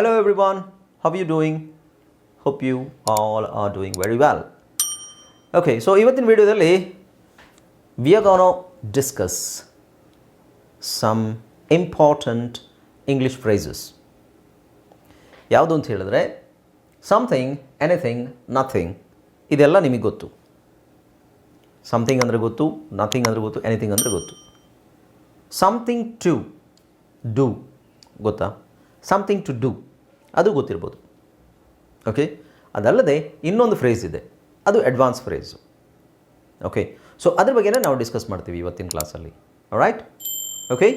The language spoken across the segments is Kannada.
Hello everyone, how are you doing? Hope you all are doing very well. Okay so ಇವತ್ತಿನ ವಿಡಿಯೋದಲ್ಲಿ we are going to discuss some important English phrases. ಯಾವುದು ಅಂತ ಹೇಳಿದ್ರೆ ಸಮಥಿಂಗ್ ಎನಿಥಿಂಗ್ ನಥಿಂಗ್ ಇದೆಲ್ಲ ನಿಮಗೆ ಗೊತ್ತು ಸಮಥಿಂಗ್ ಅಂದರೆ ಗೊತ್ತು ನಥಿಂಗ್ ಅಂದರೆ ಗೊತ್ತು ಎನಿಥಿಂಗ್ ಅಂದರೆ ಗೊತ್ತು ಸಮಥಿಂಗ್ ಟು ಡೂ ಗೊತ್ತಾ ಸಮಥಿಂಗ್ ಟು ಡೂ ಅದು ಗೊತ್ತಿರ್ಬೋದು. ಓಕೆ ಅದಲ್ಲದೆ ಇನ್ನೊಂದು ಫ್ರೇಸ್ ಇದೆ. ಅದು ಅಡ್ವಾನ್ಸ್ ಫ್ರೇಸು ಓಕೆ ಸೊ ಅದ್ರ ಬಗ್ಗೆನೇ ನಾವು ಡಿಸ್ಕಸ್ ಮಾಡ್ತೀವಿ ಇವತ್ತಿನ ಕ್ಲಾಸಲ್ಲಿ ರೈಟ್ ಓಕೆ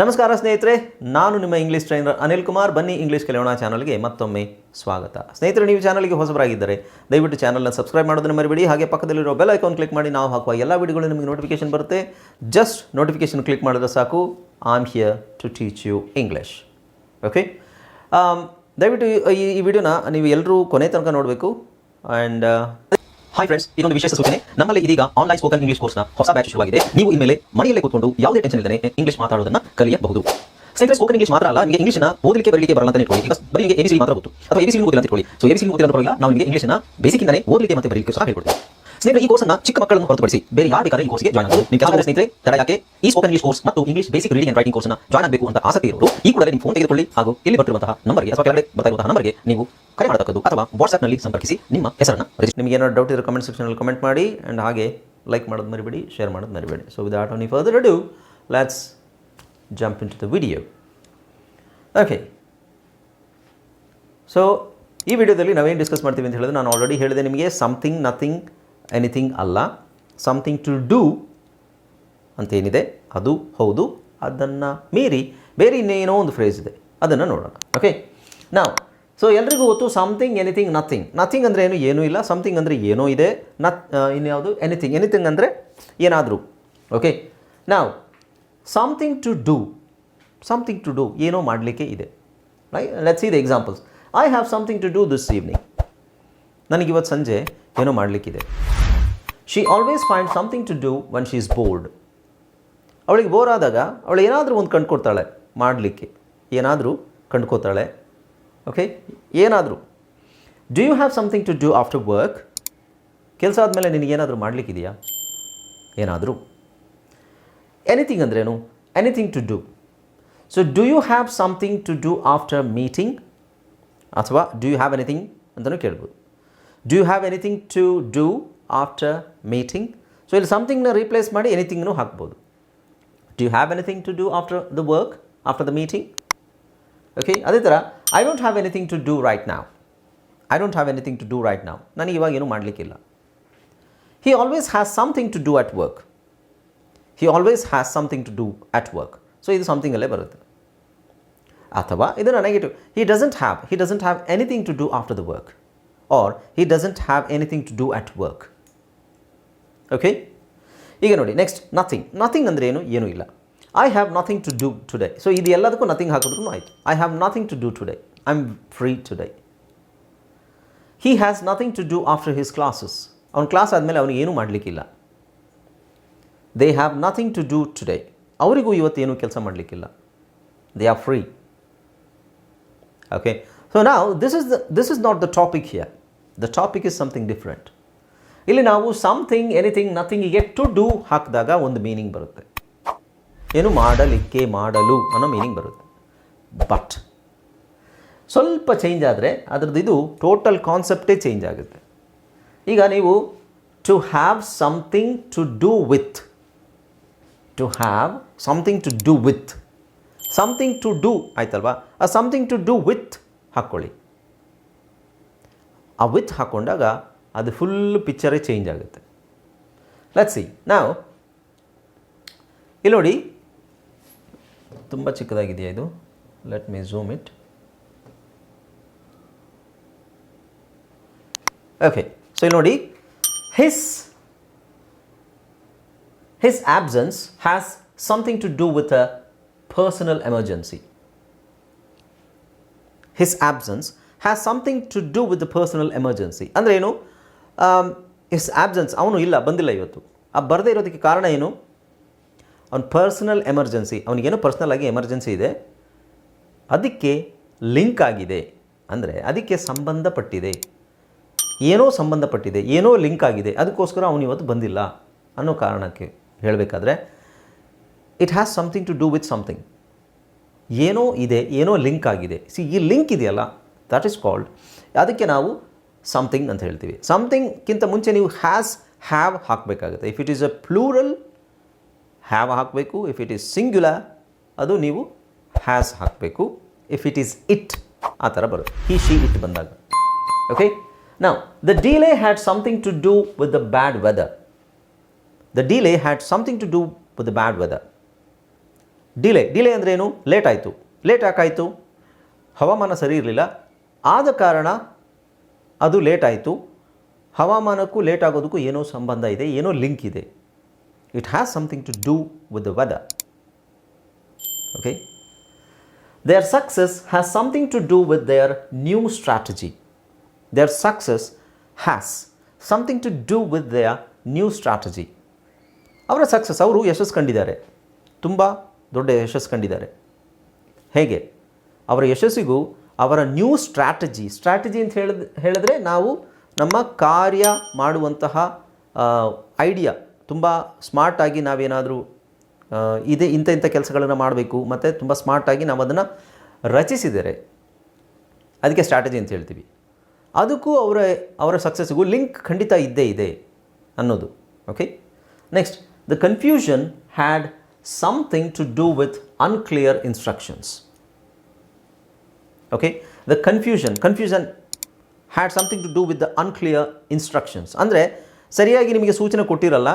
ನಮಸ್ಕಾರ ಸ್ನೇಹಿತರೆ, ನಾನು ನಿಮ್ಮ ಇಂಗ್ಲೀಷ್ ಟ್ರೈನರ್ ಅನಿಲ್ ಕುಮಾರ್. ಬನ್ನಿ ಇಂಗ್ಲೀಷ್ ಕಲಿಯೋಣ ಚಾನಲ್ಗೆ ಮತ್ತೊಮ್ಮೆ ಸ್ವಾಗತ. ಸ್ನೇಹಿತರೆ, ನೀವು ಚಾನಲ್ಗೆ ಹೊಸಬರಾಗಿದ್ದರೆ ದಯವಿಟ್ಟು ಚಾನಲ್ನ ಸಬ್ಸ್ಕ್ರೈಬ್ ಮಾಡೋದನ್ನು ಮರಿಬೇಡಿ. ಹಾಗೆ ಪಕ್ಕದಲ್ಲಿರೋ ಬೆಲ್ ಐಕಾನ್ ಕ್ಲಿಕ್ ಮಾಡಿ ನಾವು ಹಾಕುವ ಎಲ್ಲ ವಿಡಿಯೋಗಳು ನಿಮಗೆ ನೋಟಿಫಿಕೇಶನ್ ಬರುತ್ತೆ. ಜಸ್ಟ್ ನೋಟಿಫಿಕೇಶನ್ ಕ್ಲಿಕ್ ಮಾಡಿದ್ರೆ ಸಾಕು. I am here to teach you English okay ದಯವಿಟ್ಟು ಈ- ಈ ವಿಡಿಯೋನ ನೀವು ಎಲ್ಲರೂ ಕೊನೆ ತನಕ ನೋಡಬೇಕು. ಆ್ಯಂಡ್ ಹಾಯ್ ಫ್ರೆಂಡ್ಸ್ ಇದೊಂದು ವಿಶೇಷ ಸೂಚನೆ. ನಮ್ಮಲ್ಲಿ ಇದೀಗ ಆನ್ಲೈನ್ ಸ್ಪೋಕನ್ ಇಂಗ್ಲಿಷ್ ಕೋರ್ಸ್ನ ಹೊಸ ಬ್ಯಾಚ್ ಶುರುವಾಗಿದೆ. ನೀವು ಇನ್ಮೇಲೆ ಮನೆಯಲ್ಲೇ ಕೂತ್ಕೊಂಡು ಯಾವುದೇ ಟೆನ್ಷನ್ ಇಲ್ಲದೆ ಇಂಗ್ಲಿಷ್ ಮಾತಾಡೋದನ್ನ ಕಲಿಯಬಹುದು. ಸ್ನೇಹಿತರೆ ಸ್ಪೋಕನ್ ಇಂಗ್ಲಿಷ್ ಮಾತ್ರ ಅಲ್ಲ, ನಿಮಗೆ ಇಂಗ್ಲಿಷ್ನ ಓದಲಿಕ್ಕೆ ಬರಲಿಕ್ಕೆ ಬರಲ್ಲ ಅಂತ ಇಟ್ಕೊಳ್ಳಿ ಬರೀ ನಿಮಗೆ ಎಬಿಸಿ ಮಾತ್ರ ಗೊತ್ತು. ಅಥವಾ ಎಬಿಸಿ ಓದಿಲ್ಲ ಅಂತ ಇಟ್ಕೊಳ್ಳಿ ಸೊ ಎಬಿಸಿ ಓದಿಲ್ಲ ಅಂತ ಪರವಾಗಿಲ್ಲ ನಾವು ನಿಮಗೆ ಇಂಗ್ಲಿಷ್ನ ಬೇಸಿಕ್ಕಿಂದಲೇ ಓದಲಿಕ್ಕೆ ಮತ್ತೆ ಬರಲಿಕ್ಕೆ ಸಹ ಹೇಳ್ಕೊಡ್ತೀವಿ. ಸ್ನೇಹಿತರೆ, ಈ ಅನ್ನ ಚಿಕ್ಕ ಮಕ್ಕಳನ್ನು ಹೊರತುಪಡಿಸಿ ಬೇರೆ ಯಾರು ಬೇಕಾದ್ರೆ ಈ ಕೋರ್ಸ್ಗೆ ಜಾಯ್ನ್ ಆಗಬಹುದು ನಿಮ್ಮ ಕೆಲವು ಸ್ನೇಹಿತರೆ, ತಡ ಯಾಕೆ ಈ ಸ್ಪೋಕನ್ ಇಂಗ್ಲಿಷ್ ಕೋರ್ಸ್ ಮತ್ತು English basic reading and writing ಕೋರ್ಸ್ನ ಜಾಯ್ನ್ ಆಗಬೇಕು ಅಂತ ಆಸಕ್ತಿ ಇರೋರು, ಈ ಕೂಡಲೇ ನಿಮ್ಮ ಫೋನ್ ತೆಗೆದುಕೊಳ್ಳಿ ಹಾಗೂ ಇಲ್ಲಿ ಬರ್ತಿರುವಂತಹ ನಂಬರ್ಗೆ ಅಥವಾ ಕೆಳಗಡೆ ಬರ್ತಾ ನಂಬರ್ಗೆ ನೀವು ಕರೆ ಮಾಡತಕ್ಕದ್ದು ಅಥವಾ ವಾಟ್ಸ್ಆಪ್ನಲ್ಲಿ ಸಂಪರ್ಕಿಸಿ ನಿಮ್ಮ ಹೆಸರನ್ನು ನಿಮಗೆ ಏನಾದ್ರು ಡೌಟ್ ಇದ್ರೆ ಕಮೆಂಟ್ ಸೆಕ್ಷನಲ್ಲಿ ಕಮೆಂಟ್ ಮಾಡಿ ಆ್ಯಂಡ್ ಹಾಗೆ ಲೈಕ್ ಮಾಡೋದು ಮರಿಬೇಡಿ ಶೇರ್ ಮಾಡೋದು ಮರಿಬೇಡಿ. So without any further do let's jump into the video okay so ಈ ವಿಡಿಯೋದಲ್ಲಿ ನಾವೇನು ಡಿಸ್ಕಸ್ ಮಾಡ್ತೀವಿ ಅಂತ ಹೇಳಿದ್ರೆ ನಾನು ಆಲ್ರೆಡಿ ಹೇಳಿದೆ ನಿಮಗೆ ಸಮಥಿಂಗ್ ನಥಿಂಗ್ ಎನಿಥಿಂಗ್ ಅಲ್ಲ ಸಮಥಿಂಗ್ ಟು ಡೂ ಅಂತೇನಿದೆ, ಅದು ಹೌದು, ಅದನ್ನು ಮೀರಿ ಬೇರೆ ಇನ್ನೇನೋ ಒಂದು ಫ್ರೇಸ್ ಇದೆ, ಅದನ್ನು ನೋಡೋಣ ಓಕೆ ನಾವು ಸೊ ಎಲ್ರಿಗೂ ಗೊತ್ತು ಸಮಥಿಂಗ್ ಎನಿಥಿಂಗ್ ನಥಿಂಗ್ ನಥಿಂಗ್ ಅಂದರೆ ಏನು? ಏನೂ ಇಲ್ಲ. ಸಮಥಿಂಗ್ ಅಂದರೆ ಏನೋ ಇದೆ. ನತ್ ಇನ್ಯಾವುದು? ಎನಿಥಿಂಗ್ ಎನಿಥಿಂಗ್ ಅಂದರೆ ಏನಾದರೂ ಓಕೆ ನಾವು something to do something to do ಏನೋ ಮಾಡಲಿಕ್ಕೆ ಇದೆ. Right let's see the examples I have something to do this evening ನನಗಿವತ್ತು ಸಂಜೆ ಏನೋ ಮಾಡಲಿಕ್ಕಿದೆ. She always find something to do when she is bored ಅವಳಿಗೆ ಬೋರ್ ಆದಾಗ ಅವಳು ಏನಾದರೂ ಒಂದು ಕಂಡುಕೊಡ್ತಾಳೆ ಮಾಡಲಿಕ್ಕೆ. ಏನಾದರೂ ಕಂಡುಕೋತಾಳೆ. ಓಕೆ ಏನಾದರೂ. Do you have something to do after work ಕೆಲಸ ಆದಮೇಲೆ ನಿನಗೇನಾದರೂ ಮಾಡಲಿಕ್ಕಿದೆಯಾ? ಏನಾದರೂ. ಎನಿಥಿಂಗ್ ಅಂದ್ರೇನು? Anything to do so do you have something to do after meeting ಅಥವಾ ಡು ಯು ಹ್ಯಾವ್ ಎನಿಥಿಂಗ್ ಅಂತಲೂ ಕೇಳ್ಬೋದು. Do you have anything to do after meeting so ಇಲ್ಲಿ ಸಮಥಿಂಗ್ನ ರೀಪ್ಲೇಸ್ ಮಾಡಿ ಎನಿಥಿಂಗ್ನು ಹಾಕ್ಬೋದು. Do you have anything to do after the work after the meeting okay ಅದೇ ಥರ I don't have anything to do right now I don't have anything to do right now ನನಗೆ ಇವಾಗ ಏನೂ ಮಾಡಲಿಕ್ಕಿಲ್ಲ. He always has something to do at work he always has something to do at work so ಇದು ಸಮಥಿಂಗಲ್ಲೇ ಬರುತ್ತೆ. ಅಥವಾ ಇದನ್ನು negative he doesn't have he doesn't have anything to do after the work or he doesn't have anything to do at work okay ಈಗ ನೋಡಿ ನೆಕ್ಸ್ಟ್ ನಥಿಂಗ್ ನಥಿಂಗ್ ಅಂದರೆ ಏನು? ಏನೂ ಇಲ್ಲ. I have nothing to do today so ಇದು ಎಲ್ಲದಕ್ಕೂ ನಥಿಂಗ್ ಹಾಕಿದ್ರು ಆಯಿತು. I have nothing to do today I am free today he has nothing to do after his classes ಅವ್ನ ಕ್ಲಾಸ್ ಆದಮೇಲೆ ಅವನಿಗೆ ಏನೂ ಮಾಡಲಿಕ್ಕಿಲ್ಲ. They have nothing to do today ಅವರಿಗೂ ಇವತ್ತೇನು ಕೆಲಸ ಮಾಡಲಿಕ್ಕಿಲ್ಲ. They are free okay so ನಾವು this is the this is not the topic here the topic is something different ಇಲ್ಲಿ ನಾವು ಸಮಥಿಂಗ್ ಎನಿಥಿಂಗ್ ನಥಿಂಗಿಗೆ ಟು ಡೂ ಹಾಕಿದಾಗ ಒಂದು ಮೀನಿಂಗ್ ಬರುತ್ತೆ. ಏನು ಮಾಡಲಿಕ್ಕೆ ಮಾಡಲು ಅನ್ನೋ ಮೀನಿಂಗ್ ಬರುತ್ತೆ. ಬಟ್ ಸ್ವಲ್ಪ ಚೇಂಜ್ ಆದರೆ ಅದರದ್ದು ಇದು ಟೋಟಲ್ ಕಾನ್ಸೆಪ್ಟೇ ಚೇಂಜ್ ಆಗುತ್ತೆ. ಈಗ ನೀವು to have something to do with to have something to do with something to do ಆಯ್ತಲ್ವಾ? ಆ ಸಮಥಿಂಗ್ ಟು ಡೂ ವಿತ್ ಹಾಕ್ಕೊಳ್ಳಿ. ಆ ವಿತ್ ಹಾಕ್ಕೊಂಡಾಗ ಅದು ಫುಲ್ ಪಿಕ್ಚರೇ ಚೇಂಜ್ ಆಗುತ್ತೆ. ಲೆಟ್ ಸಿ ನಾವು ಇಲ್ಲಿ ನೋಡಿ ತುಂಬ ಚಿಕ್ಕದಾಗಿದೆಯಾ ಇದು? Let me zoom it okay so ಇಲ್ಲಿ ನೋಡಿ his his absence has something to do with a personal emergency his absence has something to do with the personal emergency ಅಂದರೆ ಏನು? ಹಿಸ್ ಆಬ್ಸೆನ್ಸ್ ಅವನು ಇಲ್ಲ, ಬಂದಿಲ್ಲ ಇವತ್ತು. ಆ ಬರದೇ ಇರೋದಕ್ಕೆ ಕಾರಣ ಏನು? ಅವನ ಪರ್ಸನಲ್ ಎಮರ್ಜೆನ್ಸಿ ಅವನಿಗೇನೋ ಪರ್ಸ್ನಲ್ ಆಗಿ ಎಮರ್ಜೆನ್ಸಿ ಇದೆ. ಅದಕ್ಕೆ ಲಿಂಕ್ ಆಗಿದೆ. ಅಂದರೆ ಅದಕ್ಕೆ ಸಂಬಂಧಪಟ್ಟಿದೆ. ಏನೋ ಸಂಬಂಧಪಟ್ಟಿದೆ, ಏನೋ ಲಿಂಕ್ ಆಗಿದೆ. ಅದಕ್ಕೋಸ್ಕರ ಅವನು ಇವತ್ತು ಬಂದಿಲ್ಲ ಅನ್ನೋ ಕಾರಣಕ್ಕೆ ಹೇಳಬೇಕಾದ್ರೆ it has something to do with something ಏನೋ ಇದೆ, ಏನೋ ಲಿಂಕ್ ಆಗಿದೆ. ಸಿ ಈ ಲಿಂಕ್ ಇದೆಯಲ್ಲ ದಟ್ ಈಸ್ ಕಾಲ್ಡ್ ಅದಕ್ಕೆ ನಾವು ಸಮಥಿಂಗ್ ಅಂತ ಹೇಳ್ತೀವಿ. ಸಮಥಿಂಗ್ಗಿಂತ ಮುಂಚೆ ನೀವು ಹ್ಯಾಸ್ ಹ್ಯಾವ್ ಹಾಕಬೇಕಾಗುತ್ತೆ. If it is a plural have ಹಾಕಬೇಕು. ಇಫ್ ಇಟ್ ಈಸ್ ಸಿಂಗ್ಯುಲರ್ ಅದು ನೀವು ಹ್ಯಾಸ್ ಹಾಕಬೇಕು. ಇಫ್ ಇಟ್ ಈಸ್ ಇಟ್ ಆ ಥರ ಬರುತ್ತೆ. ಹಿ ಶಿ ಇಟ್ ಬಂದಾಗ. ಓಕೆ ನಾವು the delay had something to do with the bad weather the delay had something to do with the bad weather delay delay ಅಂದರೆ ಏನು? ಲೇಟ್ ಆಯಿತು. ಲೇಟ್ ಯಾಕಾಯಿತು? ಹವಾಮಾನ ಸರಿ ಇರಲಿಲ್ಲ. ಆದ ಕಾರಣ ಅದು ಲೇಟ್ ಆಯಿತು. ಹವಾಮಾನಕ್ಕೂ ಲೇಟ್ ಆಗೋದಕ್ಕೂ ಏನೋ ಸಂಬಂಧ ಇದೆ, ಏನೋ ಲಿಂಕ್ ಇದೆ. It has something to do with the weather okay their success has something to do with their new strategy their success has something to do with their new strategy ಅವರ ಸಕ್ಸಸ್ ಅವರು ಯಶಸ್ಸು ಕಂಡಿದ್ದಾರೆ. ತುಂಬ ದೊಡ್ಡ ಯಶಸ್ಸು ಕಂಡಿದ್ದಾರೆ ಹೇಗೆ? ಅವರ ಯಶಸ್ಸಿಗೂ ಅವರ ನ್ಯೂ ಸ್ಟ್ರಾಟಜಿ ಸ್ಟ್ರಾಟಜಿ ಅಂತ ಹೇಳಿದ, ಹೇಳಿದ್ರೆ ನಾವು ನಮ್ಮ ಕಾರ್ಯ ಮಾಡುವಂತಹ ಐಡಿಯಾ ತುಂಬ ಸ್ಮಾರ್ಟಾಗಿ ನಾವೇನಾದರೂ ಇದೆ, ಇಂಥ ಇಂಥ ಕೆಲಸಗಳನ್ನು ಮಾಡಬೇಕು, ಮತ್ತು ತುಂಬ ಸ್ಮಾರ್ಟಾಗಿ ನಾವು ಅದನ್ನು ರಚಿಸಿದರೆ ಅದಕ್ಕೆ ಸ್ಟ್ರಾಟಜಿ ಅಂತ ಹೇಳ್ತೀವಿ. ಅದಕ್ಕೂ ಅವರ ಅವರ ಸಕ್ಸಸ್ಸಿಗೂ ಲಿಂಕ್ ಖಂಡಿತ ಇದ್ದೇ ಇದೆ ಅನ್ನೋದು. Okay next the confusion had something to do with unclear instructions okay the confusion confusion had something to do with the unclear instructions ಅಂದರೆ ಸರಿಯಾಗಿ ನಿಮಗೆ ಸೂಚನೆ ಕೊಟ್ಟಿರಲ್ಲ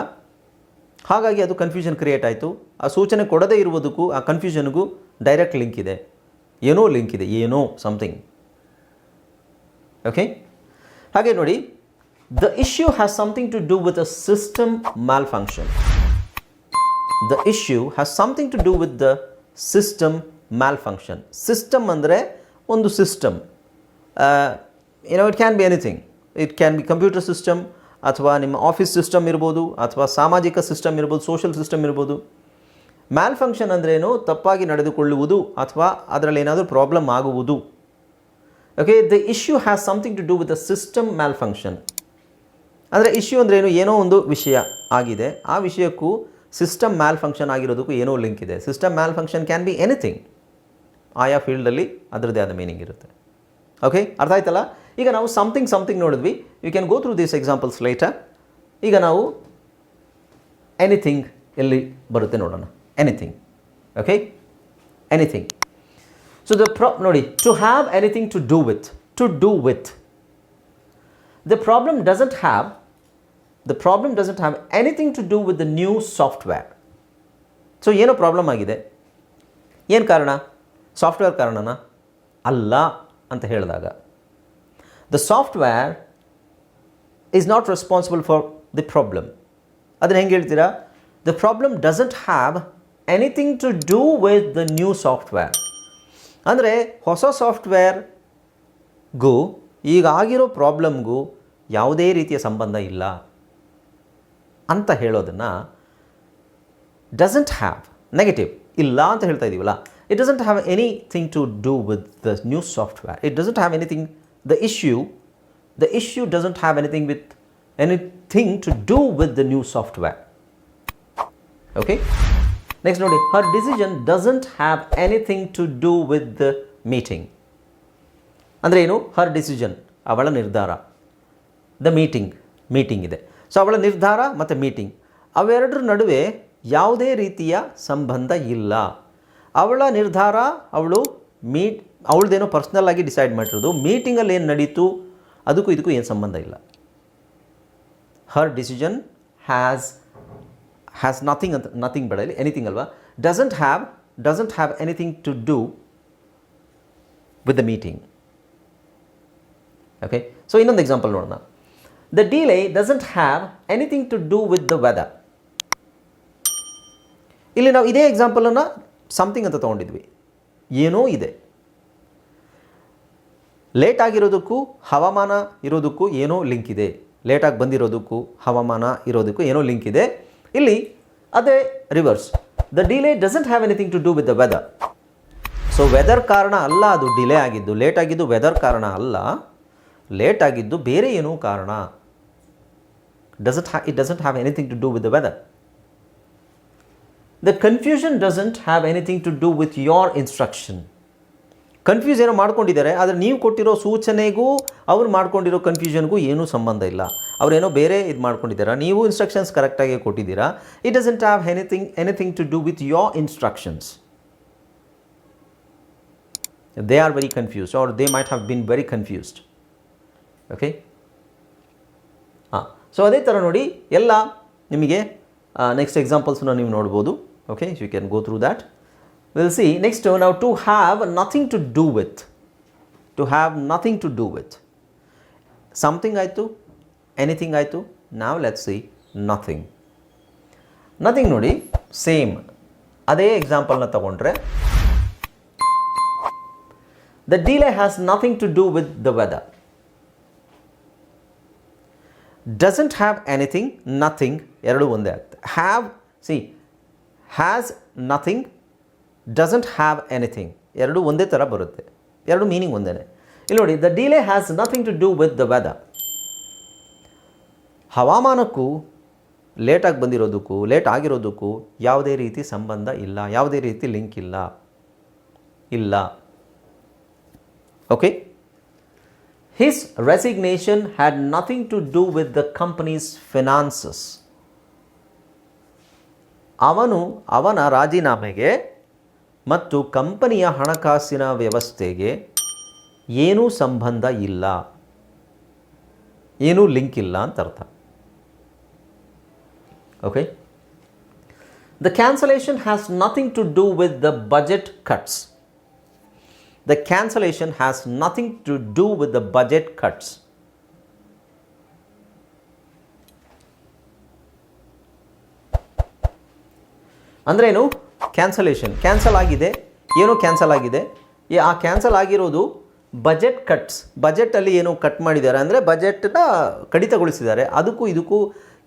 ಹಾಗಾಗಿ ಅದು ಕನ್ಫ್ಯೂಷನ್ ಕ್ರಿಯೇಟ್ ಆಯಿತು ಆ ಸೂಚನೆ ಕೊಡದೇ ಇರುವುದಕ್ಕೂ ಆ ಕನ್ಫ್ಯೂಷನ್ಗೂ ಡೈರೆಕ್ಟ್ ಲಿಂಕ್ ಇದೆ ಏನೋ ಲಿಂಕ್ ಇದೆ ಏನೋ ಸಮಥಿಂಗ್ ಓಕೆ ಹಾಗೆ ನೋಡಿ the issue has something to do with a system malfunction the issue has something to do with the system malfunction system ಅಂದರೆ ಒಂದು ಸಿಸ್ಟಮ್ ಏನೋ it can be anything it can be computer system ಅಥವಾ ನಿಮ್ಮ ಆಫೀಸ್ ಸಿಸ್ಟಮ್ ಇರ್ಬೋದು ಅಥವಾ ಸಾಮಾಜಿಕ ಸಿಸ್ಟಮ್ ಇರ್ಬೋದು ಸೋಷಲ್ ಸಿಸ್ಟಮ್ ಇರ್ಬೋದು. ಮ್ಯಾಲ್ ಫಂಕ್ಷನ್ ಅಂದ್ರೇನು ತಪ್ಪಾಗಿ ನಡೆದುಕೊಳ್ಳುವುದು ಅಥವಾ ಅದರಲ್ಲಿ ಏನಾದರೂ ಪ್ರಾಬ್ಲಮ್ ಆಗುವುದು. Okay the issue has something to do with the system malfunction ಅಂದರೆ ಇಶ್ಯೂ ಅಂದ್ರೇನು ಏನೋ ಒಂದು ವಿಷಯ ಆಗಿದೆ. ಆ ವಿಷಯಕ್ಕೂ ಸಿಸ್ಟಮ್ ಮ್ಯಾಲ್ ಫಂಕ್ಷನ್ ಆಗಿರೋದಕ್ಕೂ ಏನೋ ಲಿಂಕ್ ಇದೆ. ಸಿಸ್ಟಮ್ ಮ್ಯಾಲ್ ಫಂಕ್ಷನ್ ಕ್ಯಾನ್ ಬಿ ಎನಿಥಿಂಗ್ ಆಯಾ ಫೀಲ್ಡಲ್ಲಿ ಅದರದ್ದೇ ಆದ ಮೀನಿಂಗ್ ಇರುತ್ತೆ. ಓಕೆ ಅರ್ಥ ಆಯ್ತಲ್ಲ? ಈಗ ನಾವು ಸಮಥಿಂಗ್ ಸಮಥಿಂಗ್ ನೋಡಿದ್ವಿ. You can go through these examples later ಈಗ ನಾವು ಎನಿಥಿಂಗ್ ಎಲ್ಲಿ ಬರುತ್ತೆ ನೋಡೋಣ. Anything okay anything so the pro ನೋಡಿ to have anything to do with to do with the problem doesn't have the problem doesn't have anything to do with the new software so ಏನೋ ಪ್ರಾಬ್ಲಮ್ ಆಗಿದೆ. ಏನು ಕಾರಣ? ಸಾಫ್ಟ್ವೇರ್ ಕಾರಣನಾ? ಅಲ್ಲ ಅಂತ ಹೇಳಿದಾಗ the software is not responsible for the problem ಅದನ್ನು ಹೆಂಗೆ ಹೇಳ್ತೀರಾ? The problem doesn't have anything to do with the new software ಅಂದರೆ ಹೊಸ ಸಾಫ್ಟ್ವೇರ್ಗೂ ಈಗ ಆಗಿರೋ ಪ್ರಾಬ್ಲಮ್ಗೂ ಯಾವುದೇ ರೀತಿಯ ಸಂಬಂಧ ಇಲ್ಲ. ಅಂತ ಹೇಳೋದನ್ನು ಡಸಂಟ್ ಹ್ಯಾವ್ ನೆಗೆಟಿವ್ ಇಲ್ಲ ಅಂತ ಹೇಳ್ತಾ ಇದ್ದೀವಲ್ಲ it doesn't have anything to do with the new software it doesn't have anything the issue the issue doesn't have anything with anything to do with the new software okay next ನೋಡಿ her decision doesn't have anything to do with the meeting ಅಂದರೆ ಏನು? ಹರ್ ಡಿಸಿಷನ್ ಅವಳ ನಿರ್ಧಾರ. ದ ಮೀಟಿಂಗ್ ಮೀಟಿಂಗ್ ಇದೆ. ಸೊ ಅವಳ ನಿರ್ಧಾರ ಮತ್ತು ಮೀಟಿಂಗ್ ಅವೆರಡರ ನಡುವೆ ಯಾವುದೇ ರೀತಿಯ ಸಂಬಂಧ ಇಲ್ಲ. ಅವಳ ನಿರ್ಧಾರ, ಅವಳು ಮೀಟ್ ಅವಳದೇನೋ ಪರ್ಸ್ನಲ್ ಆಗಿ ಡಿಸೈಡ್ ಮಾಡಿರೋದು. ಮೀಟಿಂಗಲ್ಲಿ ಏನು ನಡೀತು? ಅದಕ್ಕೂ ಇದಕ್ಕೂ ಏನು ಸಂಬಂಧ ಇಲ್ಲ. Her decision has has nothing ಅಂತ ನಥಿಂಗ್ ಬೇಡ ಇಲ್ಲಿ ಎನಿಥಿಂಗ್ ಅಲ್ವಾ? Doesn't have doesn't have anything to do with the meeting okay so ಇನ್ನೊಂದು ಎಕ್ಸಾಂಪಲ್ ನೋಡೋಣ. The delay doesn't have anything to do with the weather. ಇಲ್ಲಿ ನಾವು ಇದೇ ಎಕ್ಸಾಂಪಲನ್ನು ಸಮಥಿಂಗ್ ಅಂತ ತೊಗೊಂಡಿದ್ವಿ. ಏನೋ ಇದೆ. ಲೇಟ್ ಆಗಿರೋದಕ್ಕೂ, ಹವಾಮಾನ ಇರೋದಕ್ಕೂ ಏನೋ ಲಿಂಕ್ ಇದೆ. ಲೇಟಾಗಿ ಬಂದಿರೋದಕ್ಕೂ, ಹವಾಮಾನ ಇರೋದಕ್ಕೂ ಏನೋ ಲಿಂಕ್ ಇದೆ. ಇಲ್ಲಿ ಅದೇ reverse the delay doesn't have anything to do with the weather so weather ಕಾರಣ ಅಲ್ಲ, ಅದು ಡಿಲೇ ಆಗಿದ್ದು ಲೇಟ್ ಆಗಿದ್ದು ವೆದರ್ ಕಾರಣ ಅಲ್ಲ. ಲೇಟ್ ಆಗಿದ್ದು ಬೇರೆ ಏನೂ ಕಾರಣ. Doesn't have it doesn't have anything to do with the weather the confusion doesn't have anything to do with your instruction confuse ಏನೋ ಮಾಡ್ಕೊಂಡಿದ್ದಾರೆ, ಆದರೆ ನೀವು ಕೊಟ್ಟಿರೋ ಸೂಚನೆಗೂ, ಅವ್ರು ಮಾಡ್ಕೊಂಡಿರೋ ಕನ್ಫ್ಯೂಷನ್ಗೂ ಏನೂ ಸಂಬಂಧ ಇಲ್ಲ. ಅವರೇನೋ ಬೇರೆ ಇದು ಮಾಡ್ಕೊಂಡಿದ್ದೀರಾ? ನೀವು ಇನ್ಸ್ಟ್ರಕ್ಷನ್ಸ್ ಕರೆಕ್ಟಾಗಿ ಕೊಟ್ಟಿದ್ದೀರಾ? It doesn't have anything anything to do with your instructions they are very confused are they might have been very confused okay ಹಾಂ ಸೊ ಅದೇ ಥರ ನೋಡಿ ಎಲ್ಲ ನಿಮಗೆ ನೆಕ್ಸ್ಟ್ ಎಕ್ಸಾಂಪಲ್ಸ್ನ ನೀವು ನೋಡ್ಬೋದು. Okay you can go through that will see next ನಾವು to have nothing to do with to have nothing to do with something ಆಯಿತು ಎನಿಥಿಂಗ್ ಆಯಿತು ನಾವು ಲೆಟ್ ಸಿ ನಥಿಂಗ್ ನಥಿಂಗ್ ನೋಡಿ ಸೇಮ್ ಅದೇ ಎಕ್ಸಾಂಪಲ್ನ ತಗೊಂಡ್ರೆ the delay has nothing to do with the weather doesn't have anything nothing ಎರಡು ಒಂದೇ ಆಗುತ್ತೆ. Have see has nothing doesn't have anything ಎರಡು ಒಂದೇ ಥರ ಬರುತ್ತೆ. ಎರಡು ಮೀನಿಂಗ್ ಒಂದೇ ಇಲ್ಲಿ ನೋಡಿ the delay has nothing to do with the weather ಹವಾಮಾನಕ್ಕೂ ಲೇಟಾಗಿ ಬಂದಿರೋದಕ್ಕೂ ಲೇಟ್ ಆಗಿರೋದಕ್ಕೂ ಯಾವುದೇ ರೀತಿ ಸಂಬಂಧ ಇಲ್ಲ, ಯಾವುದೇ ರೀತಿ ಲಿಂಕ್ ಇಲ್ಲ. ಇಲ್ಲ. Okay His resignation had nothing to do with the company's finances. ಅವನು ಅವನ ರಾಜೀನಾಮೆಗೆ ಮತ್ತು ಕಂಪನಿಯ ಹಣಕಾಸಿನ ವ್ಯವಸ್ಥೆಗೆ ಏನೂ ಸಂಬಂಧ ಇಲ್ಲ. ಏನೂ ಲಿಂಕ್ ಇಲ್ಲ ಅಂತ ಅರ್ಥ. Okay the cancellation has nothing to do with the budget cuts the cancellation has nothing to do with the budget cuts. ಅಂದ್ರೇನು? ಕ್ಯಾನ್ಸಲೇಷನ್ ಕ್ಯಾನ್ಸಲ್ ಆಗಿದೆ. ಏನೋ ಕ್ಯಾನ್ಸಲ್ ಆಗಿದೆ? ಆ ಕ್ಯಾನ್ಸಲ್ ಆಗಿರೋದು ಬಜೆಟ್ ಕಟ್ಸ್ ಬಜೆಟಲ್ಲಿ ಏನೋ ಕಟ್ ಮಾಡಿದ್ದಾರೆ? ಅಂದರೆ ಬಜೆಟ್ನ ಕಡಿತಗೊಳಿಸಿದ್ದಾರೆ. ಅದಕ್ಕೂ ಇದಕ್ಕೂ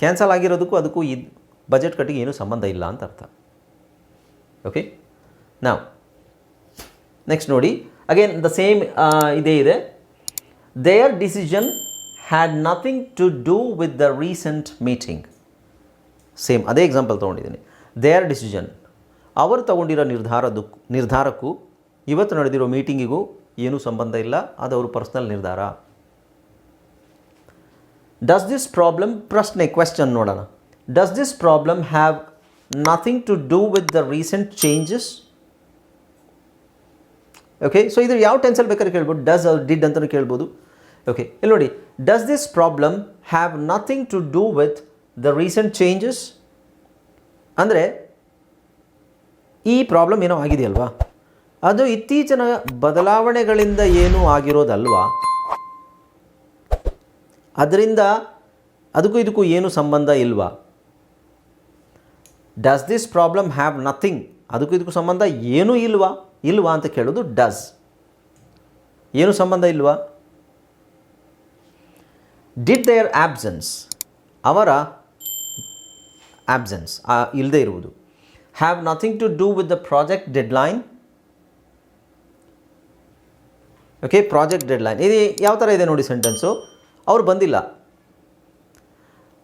ಕ್ಯಾನ್ಸಲ್ ಆಗಿರೋದಕ್ಕೂ ಅದಕ್ಕೂ ಇದು ಬಜೆಟ್ ಕಟ್ಟಿಗೆ ಏನೂ ಸಂಬಂಧ ಇಲ್ಲ ಅಂತ ಅರ್ಥ. ಓಕೆ ನಾವು ನೆಕ್ಸ್ಟ್ ನೋಡಿ. ಅಗೇನ್ ದ ಸೇಮ್ ಇದೇ ಇದೆ. Their decision had nothing to do with the recent meeting same ಅದೇ ಎಕ್ಸಾಂಪಲ್ ತೊಗೊಂಡಿದ್ದೀನಿ. ದೇಯರ್ ಡಿಸಿಷನ್ ಅವರು ತಗೊಂಡಿರೋ ನಿರ್ಧಾರದಕ್ಕೂ ನಿರ್ಧಾರಕ್ಕೂ ಇವತ್ತು ನಡೆದಿರೋ ಮೀಟಿಂಗಿಗೂ ಏನೂ ಸಂಬಂಧ ಇಲ್ಲ. ಅದು ಅವರು ಪರ್ಸ್ನಲ್ ನಿರ್ಧಾರ. ಡಸ್ ದಿಸ್ ಪ್ರಾಬ್ಲಮ್ ಪ್ರಶ್ನೆ ಕ್ವೆಶ್ಚನ್ ನೋಡೋಣ. Does this problem have nothing to do with the recent changes okay so ಇದು ಯಾವ ಟೆನ್ಸಲ್ಲಿ ಬೇಕಾದ್ರೆ ಕೇಳ್ಬೋದು. ಡಸ್ ಡಿಡ್ ಅಂತಲೂ ಕೇಳ್ಬೋದು. ಓಕೆ ಇಲ್ಲಿ ನೋಡಿ does this problem have nothing to do with the recent changes ಅಂದರೆ, ಈ ಪ್ರಾಬ್ಲಮ್ ಏನೋ ಆಗಿದೆಯಲ್ವಾ? ಅದು ಇತ್ತೀಚಿನ ಬದಲಾವಣೆಗಳಿಂದ ಏನೂ ಆಗಿರೋದಲ್ವಾ? ಅದರಿಂದ ಅದಕ್ಕೂ ಇದಕ್ಕೂ ಏನು ಸಂಬಂಧ ಇಲ್ವಾ? Does this problem have nothing ಅದಕ್ಕೂ ಇದಕ್ಕೂ ಸಂಬಂಧ ಏನೂ ಇಲ್ವಾ? ಇಲ್ವಾ ಅಂತ ಕೇಳೋದು ಡಸ್ ಏನು ಸಂಬಂಧ ಇಲ್ವಾ? ಡಿಡ್ ದೇರ್ ಆಬ್ಸೆನ್ಸ್ ಅವರ ಆಬ್ಸೆನ್ಸ್ ಇಲ್ಲದೆ ಇರುವುದು. Have nothing to do with the project deadline okay project deadline ಇದು ಯಾವ ಥರ ಇದೆ ನೋಡಿ ಸೆಂಟೆನ್ಸು ಅವರು ಬಂದಿಲ್ಲ.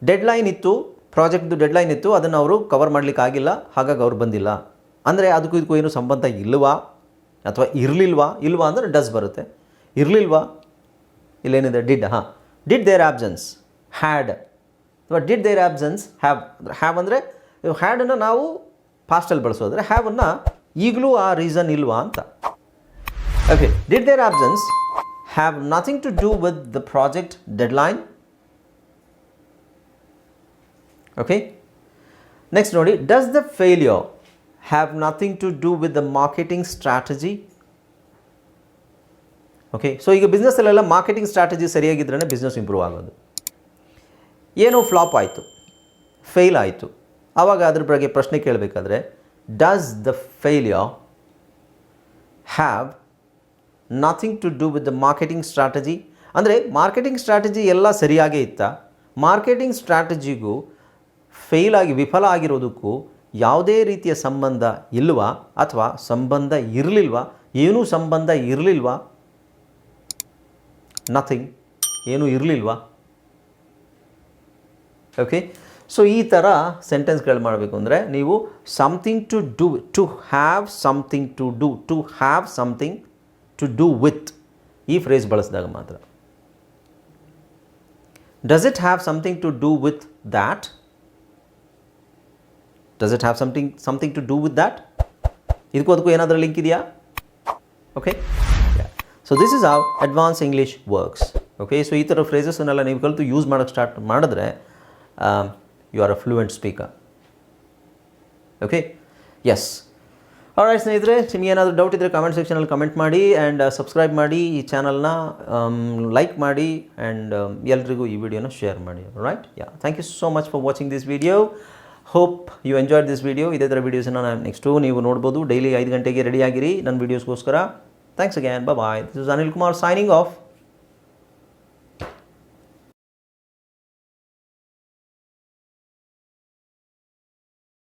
ಡೆಡ್ಲೈನ್ ಇತ್ತು ಪ್ರಾಜೆಕ್ಟ್ದು ಡೆಡ್ಲೈನ್ ಇತ್ತು, ಅದನ್ನು ಅವರು ಕವರ್ ಮಾಡಲಿಕ್ಕೆ ಆಗಿಲ್ಲ ಹಾಗಾಗಿ ಅವ್ರು ಬಂದಿಲ್ಲ. ಅಂದರೆ ಅದಕ್ಕೂ ಇದಕ್ಕೂ ಏನು ಸಂಬಂಧ ಇಲ್ವಾ? ಅಥವಾ ಇರಲಿಲ್ವಾ? ಇಲ್ವಾ ಅಂದರೆ ಡಸ್ ಬರುತ್ತೆ. ಇರಲಿಲ್ವಾ? ಇಲ್ಲೇನಿದೆ? ಡಿಡ್ ಹಾಂ. ಡಿಡ್ ದೇರ್ ಆಬ್ಸೆನ್ಸ್ ಹ್ಯಾಡ್ ಅಥವಾ did their absence have have ಅಂದರೆ ಹ್ಯಾಡನ್ನು ನಾವು ಪಾಸ್ಟಲ್ಲಿ ಬಳಸೋದ್ರೆ ಹ್ಯಾವನ್ನು ಈಗಲೂ ಆ ರೀಸನ್ ಇಲ್ವಾ ಅಂತ. Okay did their absence have nothing to do with the project deadline okay next ನೋಡಿ does the failure have nothing to do with the marketing strategy okay so ಈಗ ಬಿಸ್ನೆಸ್ಸಲ್ಲೆಲ್ಲ ಮಾರ್ಕೆಟಿಂಗ್ ಸ್ಟ್ರಾಟಜಿ ಸರಿಯಾಗಿದ್ರೇ ಬಿಸ್ನೆಸ್ ಇಂಪ್ರೂವ್ ಆಗೋದು. ಏನೋ ಫ್ಲಾಪ್ ಆಯಿತು ಫೇಲ್ ಆಯಿತು. ಆವಾಗ ಅದ್ರ ಬಗ್ಗೆ ಪ್ರಶ್ನೆ ಕೇಳಬೇಕಾದ್ರೆ does the failure have nothing to do with the marketing strategy ಅಂದರೆ ಮಾರ್ಕೆಟಿಂಗ್ ಸ್ಟ್ರಾಟಜಿ ಎಲ್ಲ ಸರಿಯಾಗೇ ಇತ್ತ? ಮಾರ್ಕೆಟಿಂಗ್ ಸ್ಟ್ರಾಟಜಿಗೂ ಫೇಲ್ ಆಗಿ ವಿಫಲ ಆಗಿರೋದಕ್ಕೂ ಯಾವುದೇ ರೀತಿಯ ಸಂಬಂಧ ಇಲ್ವಾ ಅಥವಾ ಸಂಬಂಧ ಇರಲಿಲ್ವಾ? ಏನೂ ಸಂಬಂಧ ಇರಲಿಲ್ವಾ? ನಥಿಂಗ್ ಏನೂ ಇರಲಿಲ್ವಾ? ಓಕೆ ಸೊ ಈ ಥರ ಸೆಂಟೆನ್ಸ್ಗಳು ಮಾಡಬೇಕು ಅಂದರೆ ನೀವು something to do to have something to do to have something to do with ಈ ಫ್ರೇಸ್ ಬಳಸಿದಾಗ ಮಾತ್ರ. Does it have something to do with that does it have something something to do with that ಇದಕ್ಕೂ ಅದಕ್ಕೂ ಏನಾದರೂ ಲಿಂಕ್ ಇದೆಯಾ? Okay so this is how advance English works okay so ಈ ಥರ ಫ್ರೇಸಸ್ಸನ್ನೆಲ್ಲ ನೀವು ಕಲಿತು ಯೂಸ್ ಮಾಡೋಕ್ಕೆ ಸ್ಟಾರ್ಟ್ ಮಾಡಿದ್ರೆ you are a fluent speaker okay yes alright ಸ್ನೇಹಿತರೆ, ನಿಮಗೆ ಏನಾದರೂ ಡೌಟ್ ಇದ್ದರೆ ಕಮೆಂಟ್ ಸೆಕ್ಷನಲ್ಲಿ ಕಮೆಂಟ್ ಮಾಡಿ ಆ್ಯಂಡ್ ಸಬ್ಸ್ಕ್ರೈಬ್ ಮಾಡಿ ಈ ಚಾನಲ್ನ ಲೈಕ್ ಮಾಡಿ ಆ್ಯಂಡ್ ಎಲ್ರಿಗೂ ಈ ವಿಡಿಯೋನ ಶೇರ್ ಮಾಡಿ. Right ya thank you so much for watching this video hope you enjoyed this video ಇದೇ ಥರ ವೀಡಿಯೋಸನ್ನು ನಾನು ನೆಕ್ಸ್ಟು ನೀವು ನೋಡ್ಬೋದು. ಡೈಲಿ ಐದು ಗಂಟೆಗೆ ರೆಡಿಯಾಗಿರಿ ನನ್ನ ವೀಡಿಯೋಸ್ಗೋಸ್ಕರ thanks again bye this is Anil Kumar signing off